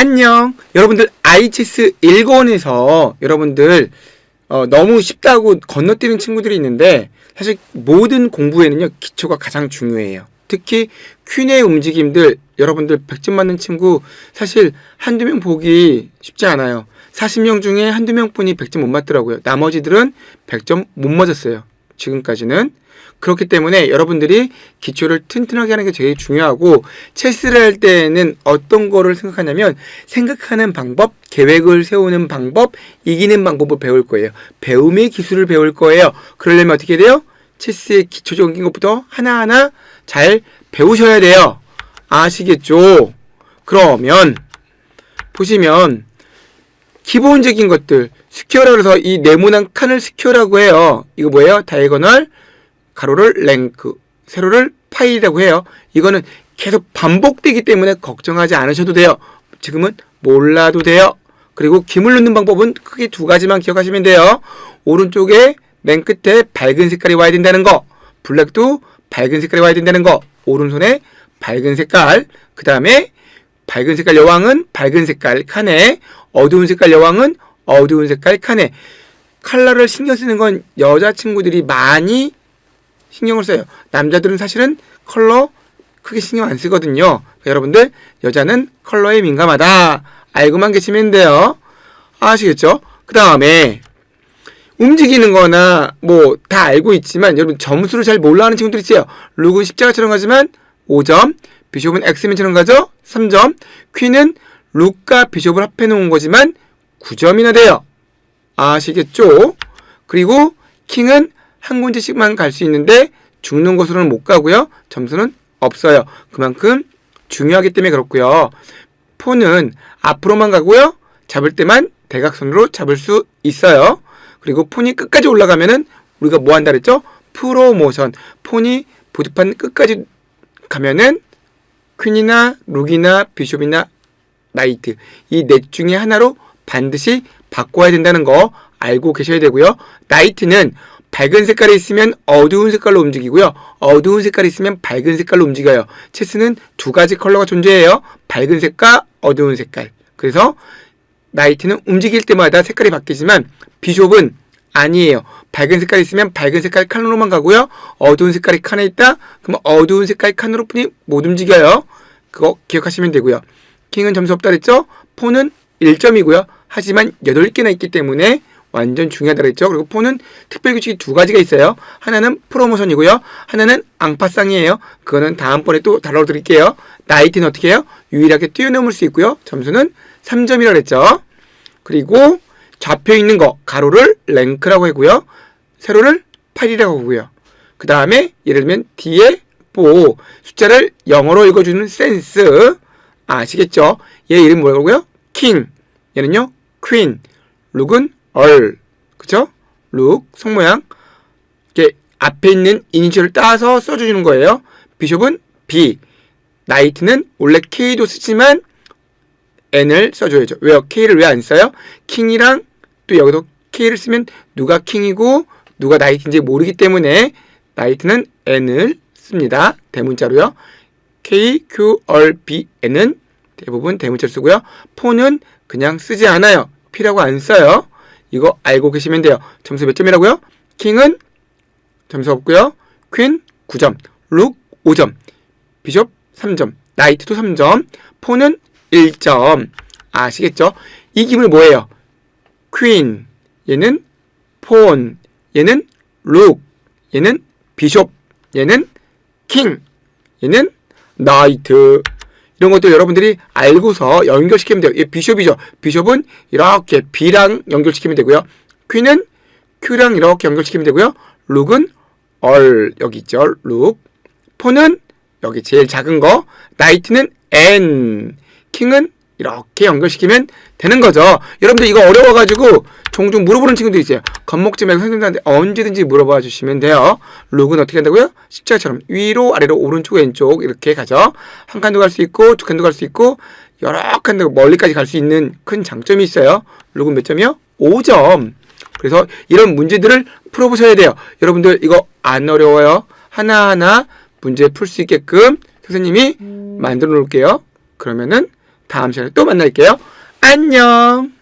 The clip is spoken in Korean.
안녕. 여러분들 ICS 1권에서 여러분들 어, 너무 쉽다고 건너뛰는 친구들이 있는데 사실 모든 공부에는요 기초가 가장 중요해요. 특히 퀸의 움직임들 여러분들 100점 맞는 친구 사실 한두 명 보기 쉽지 않아요. 40명 중에 한두 명뿐이 100점 못 맞더라고요. 나머지들은 100점 못 맞았어요. 지금까지는. 그렇기 때문에 여러분들이 기초를 튼튼하게 하는 게 제일 중요하고 체스를 할 때는 어떤 거를 생각하냐면 생각하는 방법, 계획을 세우는 방법, 이기는 방법을 배울 거예요. 배움의 기술을 배울 거예요. 그러려면 어떻게 돼요? 체스의 기초적인 것부터 하나하나 잘 배우셔야 돼요. 아시겠죠? 그러면 보시면 기본적인 것들 스퀘어라고 해서 이 네모난 칸을 스퀘어라고 해요. 이거 뭐예요? 다이거널 가로를 랭크 세로를 파이라고 해요. 이거는 계속 반복되기 때문에 걱정하지 않으셔도 돼요. 지금은 몰라도 돼요. 그리고 김을 넣는 방법은 크게 두 가지만 기억하시면 돼요. 오른쪽에 맨 끝에 밝은 색깔이 와야 된다는 거. 블랙도 밝은 색깔이 와야 된다는 거. 오른손에 밝은 색깔. 그 다음에 밝은 색깔 여왕은 밝은 색깔 칸에 어두운 색깔 여왕은 어두운 색깔 칸에 컬러를 신경 쓰는 건 여자친구들이 많이 신경을 써요. 남자들은 사실은 컬러 크게 신경 안 쓰거든요. 그러니까 여러분들 여자는 컬러에 민감하다. 알고만 계시면 돼요. 아시겠죠? 그 다음에 움직이는 거나 뭐 다 알고 있지만 여러분 점수를 잘 몰라 하는 친구들 있어요. 룩은 십자가처럼 가지만 5점, 비숍은 엑스맨처럼 가죠? 3점, 퀸은 룩과 비숍을 합해 놓은 거지만 9점이나 돼요. 아시겠죠? 그리고 킹은 한 군데씩만 갈 수 있는데 죽는 곳으로는 못 가고요. 점수는 없어요. 그만큼 중요하기 때문에 그렇고요. 폰은 앞으로만 가고요. 잡을 때만 대각선으로 잡을 수 있어요. 그리고 폰이 끝까지 올라가면은 우리가 뭐 한다 그랬죠? 프로모션. 폰이 보드판 끝까지 가면은 퀸이나 룩이나 비숍이나 나이트 이 넷 중에 하나로 반드시 바꿔야 된다는 거 알고 계셔야 되고요. 나이트는 밝은 색깔이 있으면 어두운 색깔로 움직이고요. 어두운 색깔이 있으면 밝은 색깔로 움직여요. 체스는 두 가지 컬러가 존재해요. 밝은 색과 어두운 색깔. 그래서 나이트는 움직일 때마다 색깔이 바뀌지만 비숍은 아니에요. 밝은 색깔이 있으면 밝은 색깔 칸으로만 가고요. 어두운 색깔이 칸에 있다? 그러면 어두운 색깔 칸으로 뿐이 못 움직여요. 그거 기억하시면 되고요. 킹은 점수 없다 그랬죠? 폰은 1점이고요. 하지만 8개나 있기 때문에 완전 중요하다 그랬죠. 그리고 폰은 특별 규칙이 두 가지가 있어요. 하나는 프로모션이고요. 하나는 앙파상이에요. 그거는 다음번에 또 다뤄드릴게요. 나이트는 어떻게 해요? 유일하게 뛰어넘을 수 있고요. 점수는 3점이라 그랬죠. 그리고 좌표 있는 거 가로를 랭크라고 하고요. 세로를 8이라고 하고요. 그 다음에 예를 들면 뒤에 보 숫자를 영어로 읽어주는 센스 아시겠죠? 얘 이름 뭐라고요? 킹 얘는요 퀸 룩은 얼 그쵸? 룩 성모양 이렇게 앞에 있는 이니셜을 따서 써주는 거예요. 비숍은 B 나이트는 원래 K도 쓰지만 N을 써줘야죠. 왜요? K를 왜 안 써요? 킹이랑 또 여기도 K를 쓰면 누가 킹이고 누가 나이트인지 모르기 때문에 나이트는 N을 씁니다. 대문자로요. K, Q, R, B, N은 대부분 대문자로 쓰고요. 폰은 그냥 쓰지 않아요. P라고 안 써요. 이거 알고 계시면 돼요. 점수 몇 점이라고요? 킹은 점수 없고요. 퀸 9점, 룩 5점, 비숍 3점, 나이트도 3점, 폰은 1점. 아시겠죠? 이 기물 뭐예요? 퀸, 얘는 폰, 얘는 룩, 얘는 비숍, 얘는 킹, 얘는 나이트. 이런 것도 여러분들이 알고서 연결시키면 돼요. 얘 비숍이죠. 비숍은 이렇게 B랑 연결시키면 되고요. 퀸은 Q랑 이렇게 연결시키면 되고요. 룩은 얼 여기 있죠. 룩. 폰은 여기 제일 작은 거. 나이트는 N. 킹은 이렇게 연결시키면 되는 거죠. 여러분들 이거 어려워가지고 종종 물어보는 친구도 있어요. 겁먹지 말고 선생님들한테 언제든지 물어봐 주시면 돼요. 룩은 어떻게 한다고요? 십자처럼 위로 아래로 오른쪽 왼쪽 이렇게 가죠. 한 칸도 갈 수 있고 두 칸도 갈 수 있고 여러 칸도 멀리까지 갈 수 있는 큰 장점이 있어요. 룩은 몇 점이요? 5점. 그래서 이런 문제들을 풀어보셔야 돼요. 여러분들 이거 안 어려워요. 하나하나 문제 풀 수 있게끔 선생님이 만들어 놓을게요. 그러면은 다음 시간에 또 만날게요. 안녕!